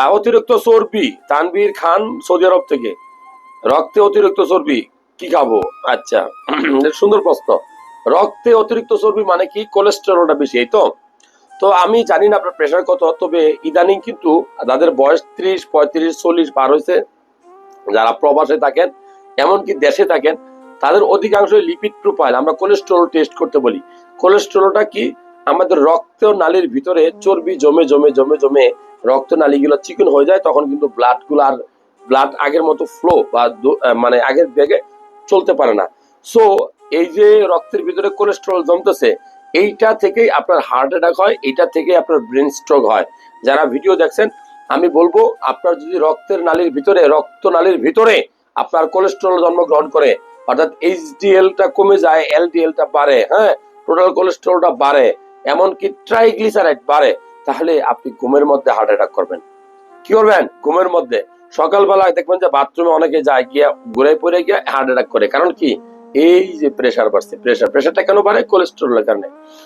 অতিরিক্ত চর্বি তানবীর খান সৌদি আরব থেকে। রক্তে অতিরিক্ত চর্বি, কি খাব? আচ্ছা সুন্দর প্রশ্ন। রক্তে অতিরিক্ত চর্বি মানে কি? কোলেস্টেরলটা বেশি, এই তো? তো আমি জানি না আপনার প্রেশার কত, তবে ইদানিং কিন্তু যাদের বয়স ত্রিশ, পঁয়ত্রিশ, চল্লিশ, পার হয়েছে, যারা প্রবাসে থাকেন, এমনকি দেশে থাকেন, তাদের অধিকাংশ লিপিড প্রোফাইল আমরা কোলেস্টেরল টেস্ট করতে বলি। কোলেস্টেরলটা কি? আমাদের রক্ত নালীর ভিতরে চর্বি জমে জমে জমে জমে রক্ত নালীগুলো চিকন হয়ে যায়, তখন কিন্তু ব্লাডগুলো আর ব্লাড আগের মতো ফ্লো বা মানে আগের বেগে চলতে পারে না। সো এই যে রক্তের ভিতরে কোলেস্টেরল জমতেছে, এইটা থেকেই আপনার হার্ট অ্যাটাক হয়, এইটা থেকে আপনার ব্রেন স্ট্রোক হয়। যারা ভিডিও দেখছেন, আমি বলব, আপনার যদি রক্তের নালীর ভিতরে রক্ত নালীর ভিতরে আপনার কোলেস্টেরল জন্মগ্রহণ করে, অর্থাৎ এইচডিএলটা কমে যায় এলডিএলটা বাড়ে হ্যাঁ টোটাল কোলেস্টেরলটা বাড়ে, এমনকি ট্রাইগ্লিসারাইড বাড়ে তাহলে আপনি ঘুমের মধ্যে হার্ট অ্যাটাক করবেন। কি করবেন? ঘুমের মধ্যে। সকালবেলায় দেখবেন যে বাথরুমে অনেকে যায় গিয়ে ঘুরে পড়ে গিয়ে হার্ট অ্যাটাক করে। কারণ কি? এই যে প্রেশার বাড়ছে প্রেশার প্রেশারটা কেন বাড়ে? কোলেস্ট্রলের কারণে।